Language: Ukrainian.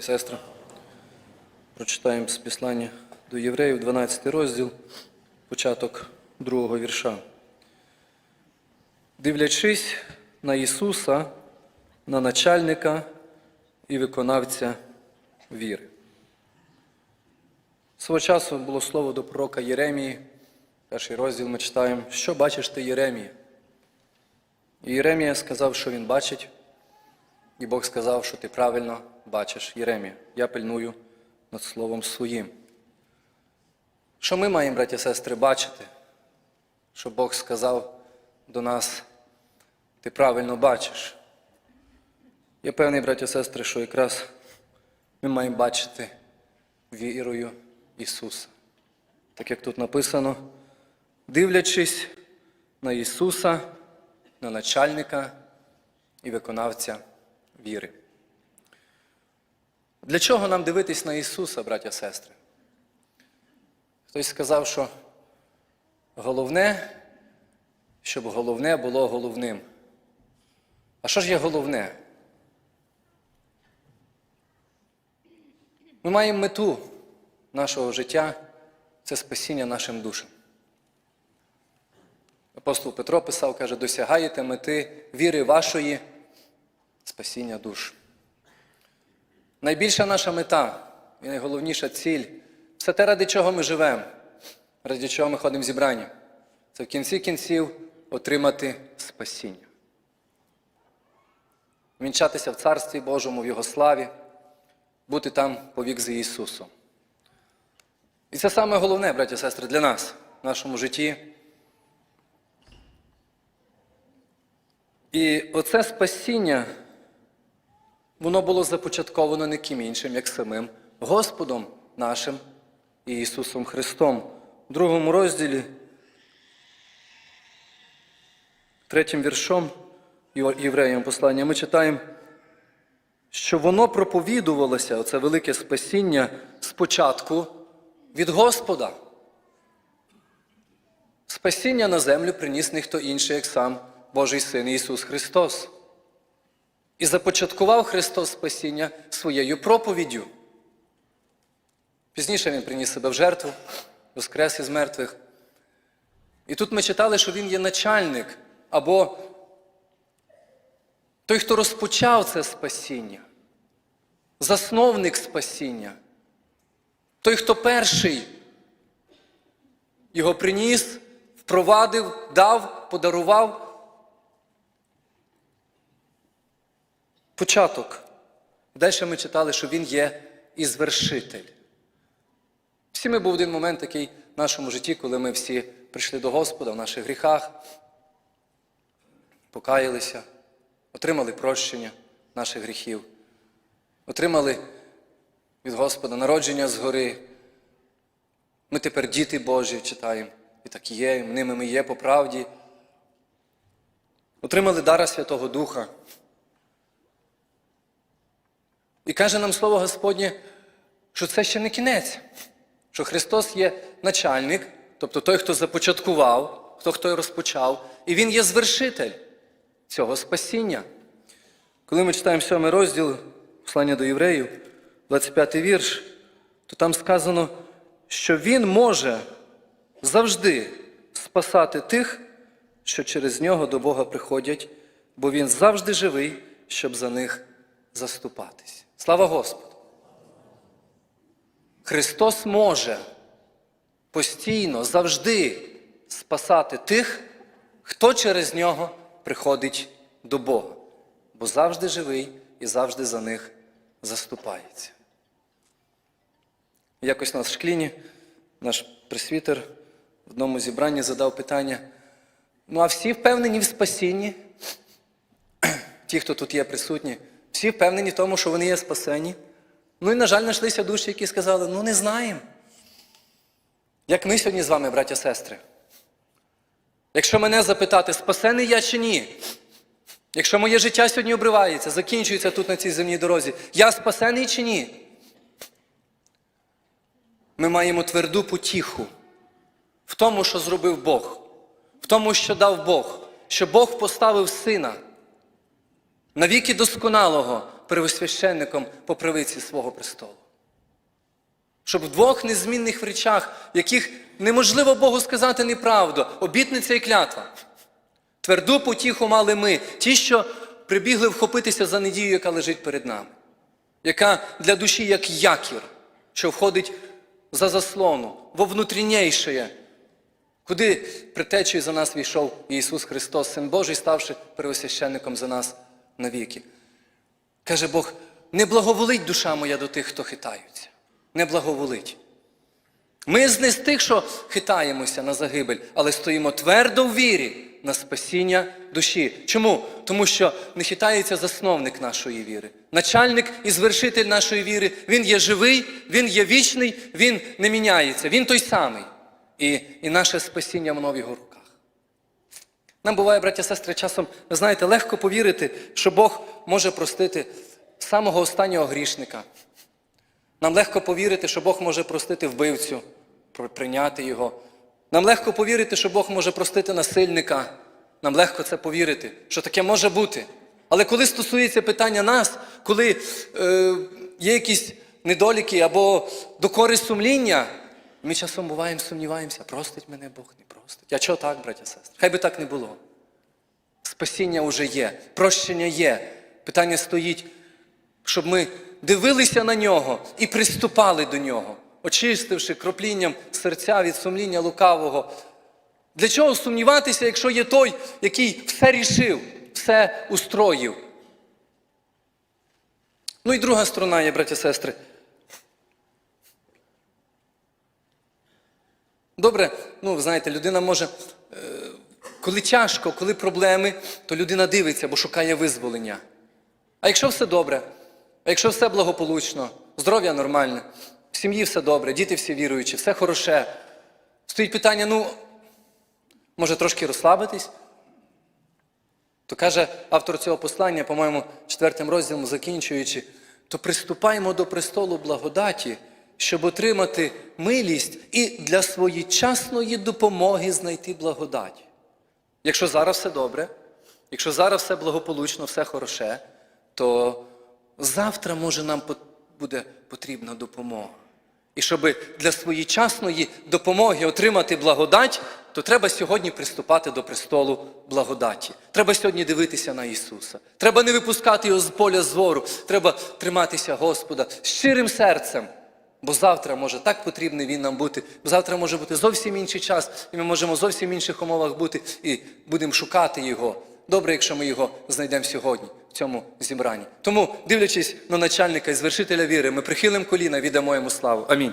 і сестри. Прочитаємо з післання до євреїв, 12 розділ, початок другого вірша. Дивлячись на Ісуса, на начальника і виконавця віри. Свого часу було слово до пророка Єремії. Перший розділ ми читаємо, що бачиш ти Єремія? І Єремія сказав, що він бачить, і Бог сказав, що ти правильно бачиш Єремія. Я пильную над словом своїм. Що ми маємо, браті і сестри, бачити? Що Бог сказав до нас, ти правильно бачиш. Я певний, браті і сестри, що якраз ми маємо бачити вірою Ісуса. Так як тут написано, дивлячись на Ісуса, на начальника і виконавця віри. Для чого нам дивитись на Ісуса, браття сестри? Хтось сказав, що головне, щоб головне було головним. А що ж є головне? Ми маємо мету нашого життя це спасіння нашим душам. Апостол Петро писав, каже, досягаєте мети віри вашої спасіння душ. Найбільша наша мета і найголовніша ціль це те, ради чого ми живемо, ради чого ми ходимо зібрання. Це в кінці кінців отримати спасіння. Вінчатися в Царстві Божому, в Його славі, бути там повік за Ісусом. І це саме головне, браті і сестри, для нас в нашому житті. І оце спасіння, воно було започатковано не ким іншим, як самим Господом нашим Ісусом Христом. У другому розділі, третім віршом євреям послання, ми читаємо, що воно проповідувалося, оце велике спасіння, спочатку від Господа. Спасіння на землю приніс ніхто інший, як сам Божий Син Ісус Христос. І започаткував Христос спасіння своєю проповіддю. Пізніше Він приніс себе в жертву, воскрес із мертвих. І тут ми читали, що Він є начальник або той, хто розпочав це спасіння, засновник спасіння, той, хто перший його приніс, впровадив, дав, подарував. Початок. Далі ми читали, що він є і звершитель. Всі ми був один момент такий в нашому житті, коли ми всі прийшли до Господа в наших гріхах, покаялися, отримали прощення наших гріхів, отримали від Господа народження згори. Ми тепер діти Божі читаємо, і так є, і ними ми є по правді. Отримали дара Святого Духа. І каже нам Слово Господнє, що це ще не кінець, що Христос є начальник, тобто той, хто започаткував, хто хто розпочав, і Він є звершитель цього спасіння. Коли ми читаємо сьомий розділ послання до євреїв, 25 вірш, то там сказано, що Він може завжди спасати тих, що через нього до Бога приходять, бо Він завжди живий, щоб за них заступатись. Слава Господу! Христос може постійно, завжди спасати тих, хто через нього приходить до Бога, бо завжди живий і завжди за них заступається. Якось в шкліні наш пресвітер в одному зібранні задав питання: ну а всі впевнені в спасінні? Ті, хто тут є присутні, всі впевнені в тому, що вони є спасені. Ну і, на жаль, знайшлися душі, які сказали, ну не знаємо. Як ми сьогодні з вами, браття сестри. Якщо мене запитати, спасений я чи ні? Якщо моє життя сьогодні обривається, закінчується тут на цій земній дорозі, я спасений чи ні? Ми маємо тверду потіху в тому, що зробив Бог, в тому, що дав Бог, що Бог поставив сина навіки досконалого первосвященником по правиці свого престолу. Щоб в двох незмінних речах, в яких неможливо Богу сказати неправду, обітниця і клятва. Тверду потіху мали ми, ті, що прибігли вхопитися за надію, яка лежить перед нами, яка для душі як якір, що входить за заслону, во внутрішнєє, куди притечею за нас війшов Ісус Христос, Син Божий, ставши первосвященником за нас навіки. Каже Бог, не благоволить душа моя до тих, хто хитаються. Не благоволить. Ми не з тих, що хитаємося на загибель, але стоїмо твердо в вірі на спасіння душі. Чому? Тому що не хитається засновник нашої віри. Начальник і звершитель нашої віри. Він є живий, він є вічний, він не міняється. Він той самий. І, і наше спасіння в його руках. Нам буває, браття сестри, часом, ви знаєте, легко повірити, що Бог може простити самого останнього грішника. Нам легко повірити, що Бог може простити вбивцю, прийняти його. Нам легко повірити, що Бог може простити насильника. Нам легко це повірити, що таке може бути. Але коли стосується питання нас, коли е, є якісь недоліки або докори сумління, ми часом буваємо, сумніваємося, простить мене Бог, не простить. А чого так, браття сестри? Хай би так не було. Спасіння вже є, прощення є. Питання стоїть, щоб ми дивилися на нього і приступали до нього, очистивши кроплінням серця від сумління лукавого. Для чого сумніватися, якщо є той, який все рішив, все устроїв? Ну і друга сторона є, браті сестри. Добре, ну знаєте, людина може, е, коли тяжко, коли проблеми, то людина дивиться, бо шукає визволення. А якщо все добре, а якщо все благополучно, здоров'я нормальне, в сім'ї все добре, діти всі віруючі, все хороше, стоїть питання, ну, може трошки розслабитись? То каже автор цього послання, по-моєму, четвертим розділом закінчуючи, то приступаємо до престолу благодаті, щоб отримати милість і для своєчасної допомоги знайти благодать. Якщо зараз все добре, якщо зараз все благополучно, все хороше, то завтра може нам буде потрібна допомога. І щоб для своєчасної допомоги отримати благодать, то треба сьогодні приступати до престолу благодаті. Треба сьогодні дивитися на Ісуса. Треба не випускати його з поля зору. Треба триматися Господа щирим серцем. Бо завтра може так потрібний він нам бути, бо завтра може бути зовсім інший час, і ми можемо зовсім інших умовах бути і будемо шукати його. Добре, якщо ми його знайдемо сьогодні в цьому зібранні. Тому, дивлячись на начальника і звершителя віри, ми прихилимо коліна, віддамо йому славу. Амінь.